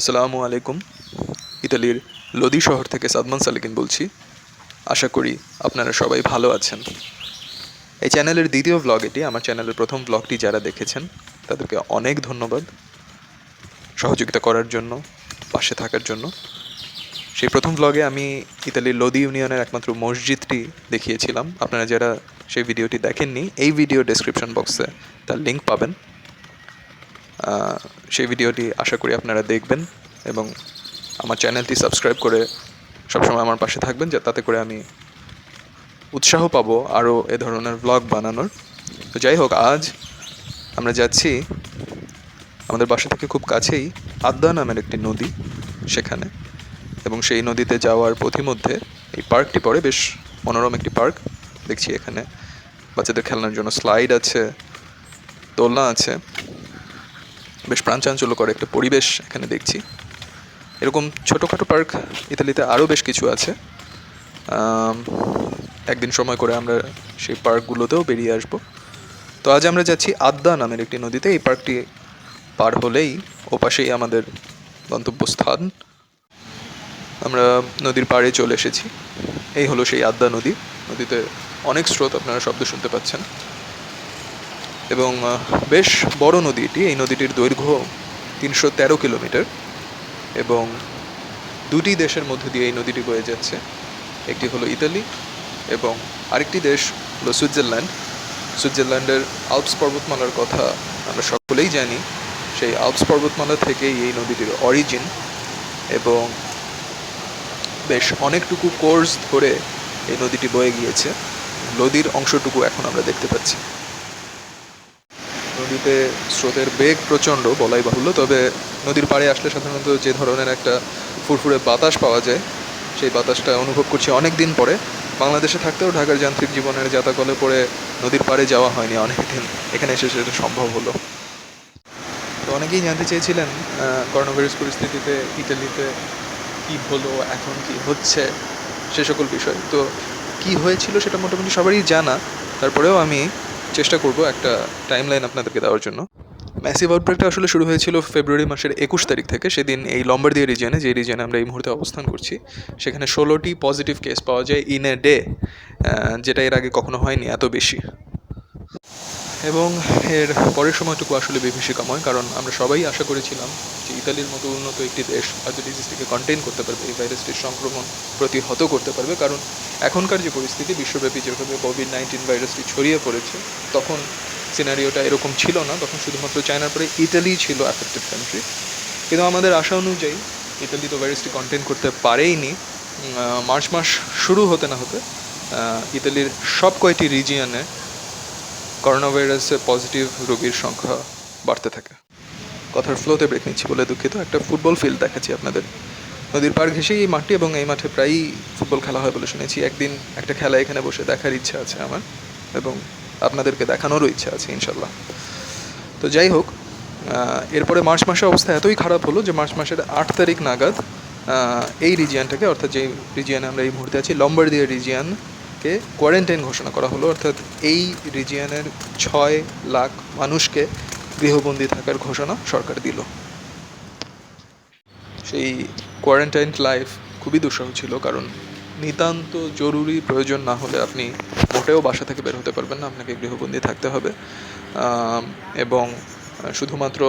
আসসালামু আলাইকুম। ইতালির লোদি শহর থেকে সাদমান সালিকিন বলছি। আশা করি আপনারা সবাই ভালো আছেন। এই চ্যানেলের দ্বিতীয় ভ্লগ এটি, আমার চ্যানেলের প্রথম ব্লগটি যারা দেখেছেন, তাদেরকে অনেক ধন্যবাদ সহযোগিতা করার জন্য, পাশে থাকার জন্য। সেই প্রথম ব্লগে আমি ইতালির লোদি ইউনিয়নের একমাত্র মসজিদটি দেখিয়েছিলাম। আপনারা যারা সেই ভিডিওটি দেখেননি, এই ভিডিও ডেসক্রিপশন বক্সে তার লিঙ্ক পাবেন। সেই ভিডিওটি আশা করি আপনারা দেখবেন এবং আমার চ্যানেলটি সাবস্ক্রাইব করে সবসময় আমার পাশে থাকবেন, যা তাতে করে আমি উৎসাহ পাবো আরও এ ধরনের ব্লগ বানানোর। তো যাই হোক, আজ আমরা যাচ্ছি আমাদের বাসা থেকে খুব কাছেই আদ্দা নামের একটি নদী সেখানে। এবং সেই নদীতে যাওয়ার পথিমধ্যে এই পার্কটি পড়ে, বেশ মনোরম একটি পার্ক। দেখছি এখানে বাচ্চাদের খেলনার জন্য স্লাইড আছে, দোলনা আছে। বেশ প্রাণচাঞ্চল্যকর একটা পরিবেশ এখানে দেখছি। এরকম ছোটোখাটো পার্ক ইতালিতে আরও বেশ কিছু আছে। একদিন সময় করে আমরা সেই পার্কগুলোতেও বেরিয়ে আসব। তো আজ আমরা যাচ্ছি আদ্দা নামের একটি নদীতে। এই পার্কটি পার হলেই ওপাশেই আমাদের গন্তব্যস্থান। আমরা নদীর পাড়ে চলে এসেছি। এই হলো সেই আদ্দা নদী। নদীতে অনেক স্রোত, আপনারা শব্দ শুনতে পাচ্ছেন। এবং বেশ বড় নদী এটি এই নদীটির দৈর্ঘ্য তিনশো তেরো কিলোমিটার এবং দুটি দেশের মধ্যে দিয়ে এই নদীটি বয়ে যাচ্ছে। একটি হলো ইতালি এবং আরেকটি দেশ হলো সুইজারল্যান্ড। সুইজারল্যান্ডের আলপস পর্বতমালার কথা আমরা সকলেই জানি। সেই আলপস পর্বতমালা থেকেই এই নদীটির অরিজিন এবং বেশ অনেকটুকু কোর্স ধরে এই নদীটি বয়ে গিয়েছে। নদীর অংশটুকু এখন আমরা দেখতে পাচ্ছি। নদীতে স্রোতের বেগ প্রচণ্ড, বলাই বাহুল্য। তবে নদীর পাড়ে আসলে সাধারণত যে ধরনের একটা ফুরফুরে বাতাস পাওয়া যায়, সেই বাতাসটা অনুভব করছি অনেক দিন পরে। বাংলাদেশে থাকতেও ঢাকার যান্ত্রিক জীবনের জাতাকলে পড়ে নদীর পাড়ে যাওয়া হয়নি অনেক দিন এখানে এসে সেটা সম্ভব হলো। তো অনেকেই জানতে চেয়েছিলেন করোনা ভাইরাস পরিস্থিতিতে ইটালিতে কী হলো, এখন কি হচ্ছে, সে সকল বিষয়। তো কি হয়েছিল সেটা মোটামুটি সবারই জানা। তারপরেও আমি চেষ্টা করব একটা টাইম লাইন আপনাদেরকে দেওয়ার জন্য। ম্যাসিভ আউটব্রেকটা আসলে শুরু হয়েছিল ফেব্রুয়ারি মাসের একুশ তারিখ থেকে। সেদিন এই লম্বারদিয়া রিজিয়নে যে রিজিয়নে আমরা এই মুহূর্তে অবস্থান করছি, সেখানে ষোলোটি পজিটিভ কেস পাওয়া যায় ইন এ ডে যেটা এর আগে কখনো হয়নি, এত বেশি। এবং এর পরের সময়টুকু আসলে বিভীষিকাময়, কারণ আমরা সবাই আশা করেছিলাম যে ইতালির মতো উন্নত একটি দেশ হয়তো ডিজিজটিকে কন্টেইন করতে পারবে, এই ভাইরাসটির সংক্রমণ প্রতিহত করতে পারবে, কারণ এখনকার যে পরিস্থিতি, বিশ্বব্যাপী যেভাবে কোভিড নাইন্টিন ভাইরাসটি ছড়িয়ে পড়েছে, তখন সিনারিওটা এরকম ছিল না। তখন শুধুমাত্র চায়নার পরে ইতালি ছিল অ্যাফেক্টেড কান্ট্রি কিন্তু আমাদের আশা অনুযায়ী ইতালি তো ভাইরাসটি কন্টেন করতে পারেইনি। মার্চ মাস শুরু হতে না হতে ইতালির সব কয়টি রিজিয়নে করোনা ভাইরাসে পজিটিভ রোগীর সংখ্যা বাড়তে থাকে। কথার ফ্লোতে ব্রেক নিচ্ছি বলে দুঃখিত। একটা ফুটবল ফিল্ড দেখাচ্ছি আপনাদের। নদীর পাড় ঘেঁষেই এই মাঠটি এবং এই মাঠে প্রায়ই ফুটবল খেলা হয় বলে শুনেছি। একদিন একটা খেলা এখানে বসে দেখার ইচ্ছা আছে আমার এবং আপনাদেরকে দেখানোরও ইচ্ছা আছে ইনশাল্লাহ তো যাই হোক এরপরে মার্চ মাসের অবস্থা এতই খারাপ হলো যে মার্চ মাসের আট তারিখ নাগাদ এই রিজিয়ানটাকে, অর্থাৎ যে রিজিয়ানে আমরা এই মুহূর্তে আছি, লম্বারদিয়া রিজিয়ানকে কোয়ারেন্টাইন ঘোষণা করা হলো। অর্থাৎ এই রিজিয়ানের ছয় লাখ মানুষকে গৃহবন্দী থাকার ঘোষণা সরকার দিল। সেই কোয়ারেন্টাইন লাইফ খুবই দুঃসহ ছিল, কারণ নিতান্ত জরুরি প্রয়োজন না হলে আপনি মোটেও বাসা থেকে বের হতে পারবেন না, আপনাকে গৃহবন্দী থাকতে হবে। এবং শুধুমাত্র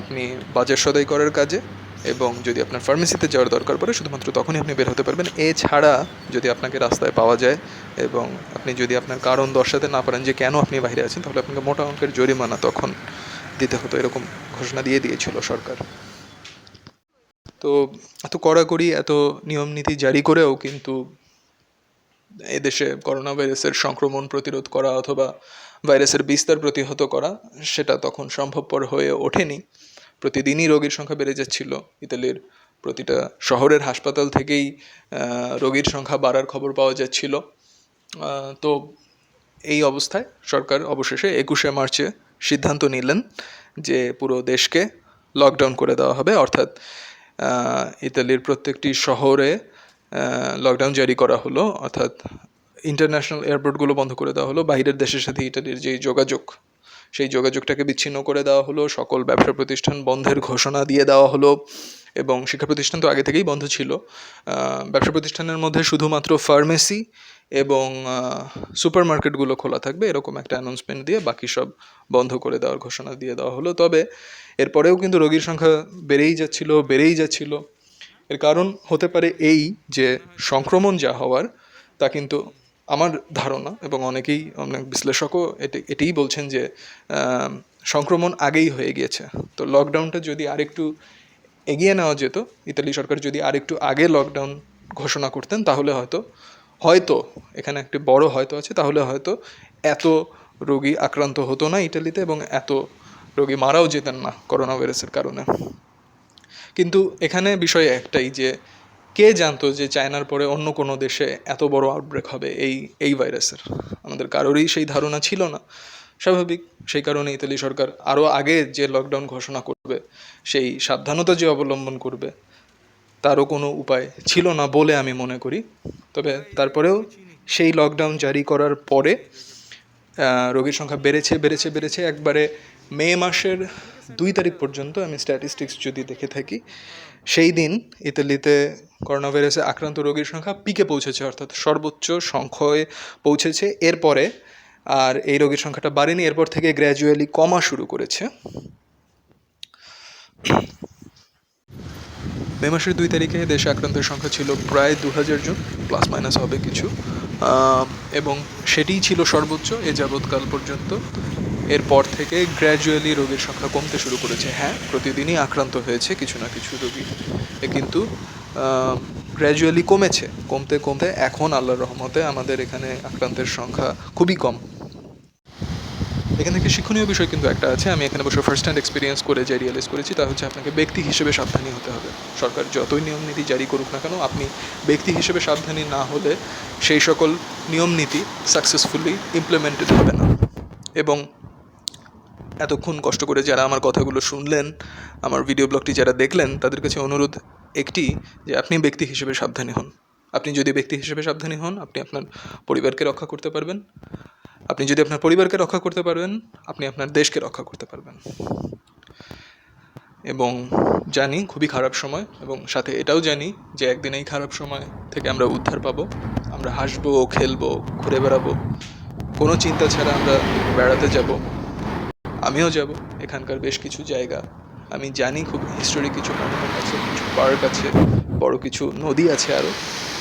আপনি বাজার সদাই করার কাজে এবং যদি আপনার ফার্মেসিতে যাওয়ার দরকার পড়ে, শুধুমাত্র তখনই আপনি বের হতে পারবেন। এছাড়া যদি আপনাকে রাস্তায় পাওয়া যায় এবং আপনি যদি আপনার কারণ দর্শাতে না পারেন যে কেন আপনি বাইরে আছেন, তাহলে আপনাকে মোটা অঙ্কের জরিমানা তখন দিতে হতো, এরকম ঘোষণা দিয়ে দিয়েছিল সরকার। তো এত কড়াকড়ি, এত নিয়ম নীতি জারি করেও কিন্তু এদেশে করোনা ভাইরাসের সংক্রমণ প্রতিরোধ করা অথবা ভাইরাসের বিস্তার প্রতিহত করা, সেটা তখন সম্ভবপর হয়ে ওঠেনি। প্রতিদিনই রোগীর সংখ্যা বেড়ে যাচ্ছিল। ইতালির প্রতিটা শহরের হাসপাতাল থেকেই রোগীর সংখ্যা বাড়ার খবর পাওয়া যাচ্ছিল। তো এই অবস্থায় সরকার অবশেষে একুশে মার্চে সিদ্ধান্ত নিলেন যে পুরো দেশকে লকডাউন করে দেওয়া হবে। অর্থাৎ ইতালির প্রত্যেকটি শহরে লকডাউন জারি করা হলো, অর্থাৎ ইন্টারন্যাশনাল এয়ারপোর্টগুলো বন্ধ করে দেওয়া হলো বাইরের দেশের সাথে ইতালির যে যোগাযোগ, সেই যোগাযোগটাকে বিচ্ছিন্ন করে দেওয়া হলো, সকল ব্যবসা প্রতিষ্ঠান বন্ধের ঘোষণা দিয়ে দেওয়া হলো এবং শিক্ষা প্রতিষ্ঠান তো আগে থেকেই বন্ধ ছিল। ব্যবসা প্রতিষ্ঠানের মধ্যে শুধুমাত্র ফার্মেসি এবং সুপার মার্কেটগুলো খোলা থাকবে এরকম একটা অ্যানাউন্সমেন্ট দিয়ে বাকি সব বন্ধ করে দেওয়ার ঘোষণা দিয়ে দেওয়া হলো। তবে এরপরেও কিন্তু রোগীর সংখ্যা বেড়েই যাচ্ছিল বেড়েই যাচ্ছিল। এর কারণ হতে পারে এই যে সংক্রমণ যা হওয়ার, তা কিন্তু আমার ধারণা এবং অনেকেই, অনেক বিশ্লেষকও এটি, এটিই বলছেন যে সংক্রমণ আগেই হয়ে গিয়েছে। তো লকডাউনটা যদি আরেকটু এগিয়ে নেওয়া যেত। ইতালি সরকার যদি আরেকটু আগে লকডাউন ঘোষণা করতেন, তাহলে হয়তো হয়তো, এখানে একটি বড় হয়তো আছে, তাহলে হয়তো এত রোগী আক্রান্ত হতো না ইটালিতে এবং এত রোগী মারাও যেতেন না করোনা ভাইরাসের কারণে। কিন্তু এখানে বিষয় একটাই যে, কে জানতো যে চায়নার পরে অন্য কোনো দেশে এত বড় আউটব্রেক হবে এই এই ভাইরাসের আমাদের কারোরই সেই ধারণা ছিল না। স্বাভাবিক। সেই কারণে ইতালি সরকার আরও আগে যে লকডাউন ঘোষণা করবে, সেই সাবধানতা যে অবলম্বন করবে, তারও কোনো উপায় ছিল না বলে আমি মনে করি। তবে তারপরেও সেই লকডাউন জারি করার পরে রোগীর সংখ্যা বেড়েছে বেড়েছে বেড়েছে। একবারে মে মাসের দুই তারিখ পর্যন্ত আমি স্ট্যাটিস্টিক্স যদি দেখে থাকি, সেই দিন ইতালিতে করোনা ভাইরাসে আক্রান্ত রোগীর সংখ্যা পিকে পৌঁছেছে, অর্থাৎ সর্বোচ্চ সংখ্যায় পৌঁছেছে। এরপরে আর এই রোগীর সংখ্যাটা বাড়েনি, এরপর থেকে গ্র্যাজুয়ালি কমা শুরু করেছে। মে মাসের দুই তারিখে দেশে আক্রান্তের সংখ্যা ছিল প্রায় দু হাজার জন প্লাস মাইনাস হবে কিছু। এবং সেটিই ছিল সর্বোচ্চ এ যাবৎকাল পর্যন্ত। এরপর থেকে গ্র্যাজুয়ালি রোগীর সংখ্যা কমতে শুরু করেছে। হ্যাঁ প্রতিদিনই আক্রান্ত হয়েছে কিছু না কিছু রোগী। কিন্তু গ্র্যাজুয়ালি কমেছে। কমতে কমতে এখন আল্লাহর রহমতে আমাদের এখানে আক্রান্তের সংখ্যা খুবই কম। এখান থেকে শিক্ষণীয় বিষয় কিন্তু একটা আছে। আমি এখানে বসে ফার্স্ট হ্যান্ড এক্সপিরিয়েন্স করে যে রিয়েলাইজ করেছি, তা হচ্ছে আপনাকে ব্যক্তি হিসেবে সাবধানী হতে হবে। সরকার যতই নিয়ম নীতি জারি করুক না কেন, আপনি ব্যক্তি হিসেবে সাবধানী না হলে সেই সকল নিয়ম নীতি সাকসেসফুলি ইমপ্লিমেন্টেড হবে না। এবং এতক্ষণ কষ্ট করে যারা আমার কথাগুলো শুনলেন, আমার ভিডিও ব্লগটি যারা দেখলেন, তাদের কাছে অনুরোধ একটি যে আপনি ব্যক্তি হিসেবে সাবধানী হন। আপনি যদি ব্যক্তি হিসেবে সাবধানী হন, আপনি আপনার পরিবারকে রক্ষা করতে পারবেন। আপনি যদি আপনার পরিবারকে রক্ষা করতে পারবেন, আপনি আপনার দেশকে রক্ষা করতে পারবেন। এবং জানি খুবই খারাপ সময়, এবং সাথে এটাও জানি যে একদিন এই খারাপ সময় থেকে আমরা উদ্ধার পাবো। আমরা হাসবো, খেলব, ঘুরে বেড়াবো। কোনো চিন্তা ছাড়া আমরা বেড়াতে যাব। আমিও যাব। এখানকার বেশ কিছু জায়গা। আমি জানি খুব হিস্টোরিক কিছু মনুমেন্ট আছে কিছু পার্ক আছে, বড় কিছু নদী আছে আরও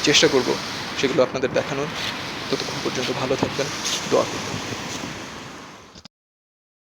চেষ্টা করব সেগুলো আপনাদের দেখানোর। ততক্ষণ পর্যন্ত ভালো থাকবেন দোয়া করবেন।